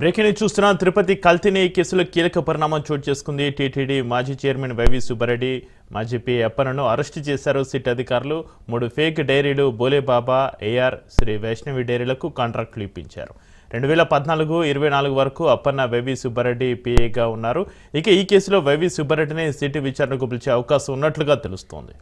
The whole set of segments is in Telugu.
బ్రేకింగ్ న్యూస్ చూస్తున్నాం తిరుపతి కల్తీని కేసులో కీలక పరిణామం చోటు చేసుకుంది. టీటీడీ మాజీ చైర్మన్ వైవి సుబ్బారెడ్డి మాజీ పి అప్పనను అరెస్టు చేశారు సిట్ అధికారులు. మూడు ఫేక్ డైరీలు బోలేబాబా ఏఆర్ శ్రీ వైష్ణవి డైరీలకు కాంట్రాక్టులు ఇప్పించారు. రెండు వేల పద్నాలుగు ఇరవై నాలుగు వరకు అప్పన్న వైవి సుబ్బారెడ్డి పిఏగా ఉన్నారు. ఇక ఈ కేసులో వైవి సుబ్బారెడ్డిని సిటీ విచారణకు పిలిచే అవకాశం ఉన్నట్లుగా తెలుస్తోంది.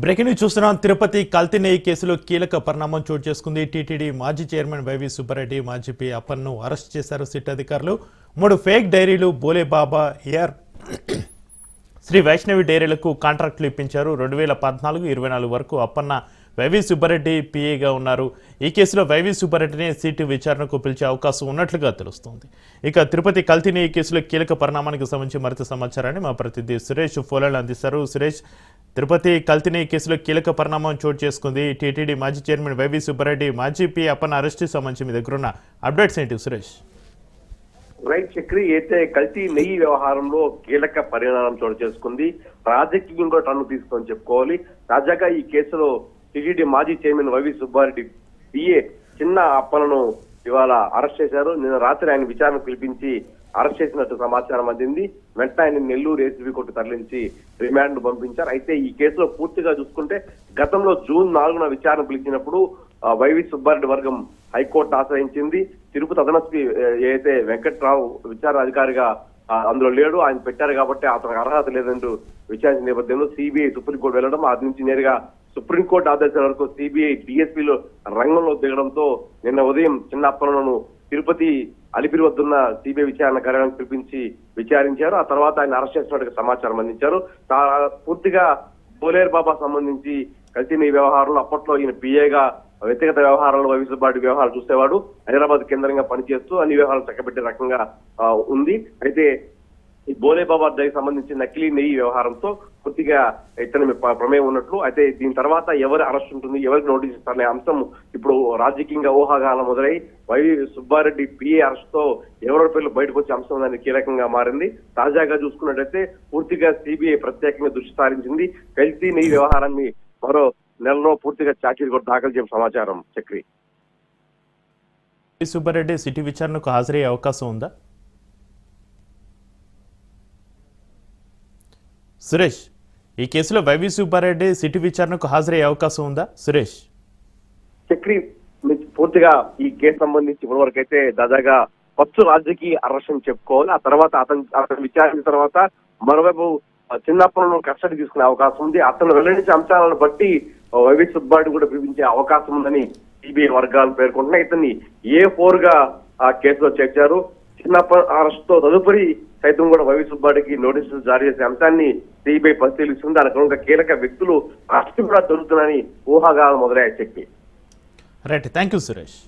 బ్రేకింగ్ న్యూస్ చూస్తున్నాం. తిరుపతి కల్తీ నెయ్యి కేసులో కీలక పరిణామం చోటు చేసుకుంది. టీటీడీ మాజీ చైర్మన్ వైవి సుబ్బారెడ్డి మాజీ పి అప్పన్ను అరెస్ట్ చేశారు సిట్ అధికారులు. మూడు ఫేక్ డైరీలు బోలేబాబా ఏఆర్ శ్రీ వైష్ణవి డైరీలకు కాంట్రాక్టులు ఇప్పించారు. రెండు వేల పద్నాలుగు ఇరవై నాలుగు వరకు అప్పన్న వైవి సుబ్బారెడ్డి పిఏగా ఉన్నారు. ఈ కేసులో వైవి సుబ్బారెడ్డిని సిటీ విచారణకు పిలిచే అవకాశం ఉన్నట్లుగా తెలుస్తోంది. ఇక తిరుపతి కల్తీని ఈ కేసులో కీలక పరిణామానికి సంబంధించి మరింత సమాచారాన్ని మా ప్రతినిధి సురేష్ ఫోలాలు అందిస్తారు. సురేష్ తిరుపతి కల్తీని కేసులో కీలక పరిణామం చోటు చేసుకుంది. టీటీడీ మాజీ చైర్మన్ వైవి సుబ్బారెడ్డి మాజీ పి అప్పన్న అరెస్టు సంబంధించి మీ దగ్గర ఉన్న అప్డేట్స్ ఏంటి సురేష్? రైట్ చక్రి అయితే కల్తీ నెయ్యి వ్యవహారంలో కీలక పరిణామం చోటు చేసుకుంది. రాజకీయం కూడా టన్ను తీసుకొని చెప్పుకోవాలి. తాజాగా ఈ కేసులో టీటీడీ మాజీ చైర్మన్ వైవి సుబ్బారెడ్డి పిఏ చిన్న అప్పలను ఇవాళ అరెస్ట్ చేశారు. నిన్న రాత్రి ఆయన విచారణ పిలిపించి అరెస్ట్ చేసినట్టు సమాచారం అందింది. వెంటనే ఆయన నెల్లూరు ఏసీబీ కోర్టు తరలించి రిమాండ్ పంపించారు. అయితే ఈ కేసులో పూర్తిగా చూసుకుంటే గతంలో జూన్ నాలుగున విచారణ పిలిచినప్పుడు వైవి సుబ్బారెడ్డి వర్గం హైకోర్టు ఆశ్రయించింది. తిరుపతి అదనస్పి ఏదైతే వెంకట్రావు విచారణ అధికారిగా అందులో లేడు. ఆయన పెట్టారు కాబట్టి అతనికి అర్హత లేదంటూ విచారించిన నేపథ్యంలో సిబిఐ సుప్రీంకోర్టు వెళ్ళడం అది నుంచి నేరుగా సుప్రీంకోర్టు ఆదేశాల వరకు సిబిఐ డిఎస్పీలు రంగంలో దిగడంతో నిన్న ఉదయం చిన్నప్పలను తిరుపతి అలిపిరి వద్దున్న సిబిఐ విచారణ కార్యాలయం పిలిపించి విచారించారు. ఆ తర్వాత ఆయన అరెస్ట్ చేసినట్టుగా సమాచారం అందించారు. పూర్తిగా బోలేరు బాబా సంబంధించి కలిసిన ఈ వ్యవహారంలో అప్పట్లో ఈయన పిఏగా వ్యక్తిగత వ్యవహారాలు వైవిసుబాటు వ్యవహారాలు చూసేవాడు. హైదరాబాద్ కేంద్రంగా పనిచేస్తూ అన్ని వ్యవహారాలు చక్కబెట్టే రకంగా ఉంది. అయితే ఈ బోలే బాబా దగ్గరికి సంబంధించి నకిలీ నెయ్యి వ్యవహారంతో పూర్తిగా ఇతని ప్రమేయం ఉన్నట్లు అయితే దీని తర్వాత ఎవరి అరెస్ట్ ఉంటుంది ఎవరికి నోటీస్ ఇస్తారనే అంశం ఇప్పుడు రాజకీయంగా ఊహాగానం మొదలై వై సుబ్బారెడ్డి పిఏ అరెస్ట్తో ఎవరి పేర్లు బయటకు వచ్చే అంశం దాన్ని కీలకంగా మారింది. తాజాగా చూసుకున్నట్టయితే పూర్తిగా సిబిఐ ప్రత్యేకంగా దృష్టి సారించింది. కల్తీ నెయ్యి వ్యవహారాన్ని మరో నెలలో పూర్తిగా చాకీలు కూడా దాఖలు చేయడం సమాచారం. చక్రి. సుబ్బారెడ్డి సిటీ విచారణకు హాజరయ్యే అవకాశం ఉందా? సురేష్ ఈ కేసులో వైవి సుబ్బారెడ్డి సిటీ విచారణకు హాజరయ్యే అవకాశం ఉందా? సురేష్. చక్రి పూర్తిగా ఈ కేసు సంబంధించి ఇప్పటివరకు అయితే దాదాగా ఫస్ట్ రాజకీయ అరెస్ట్ చెప్పుకోవాలి. ఆ తర్వాత అతను అతను విచారించిన తర్వాత మరోవైపు చిన్నప్పను కస్టడీ తీసుకునే అవకాశం ఉంది. అతను వెల్లడించే అంశాలను బట్టి వైవి సుబ్బారెడ్డి కూడా పిలిపించే అవకాశం ఉందని సిబిఐ వర్గాలు పేర్కొంటున్నాయి. ఇతన్ని ఏ ఫోర్గా ఆ కేసులో చేర్చారు? చిన్నప్ప అరెస్ట్తో తదుపరి సైతం కూడా వైవి సుబ్బారెడ్డికి నోటీసులు జారీ చేసే అంశాన్ని సిబిఐ పరిశీలిస్తుంది. దానికి కీలక వ్యక్తులు అరెస్ట్ కూడా దొరుకుతున్నాయని ఊహాగాలు మొదలయ్యాయి చెప్పి. రైట్. Thank you Suresh.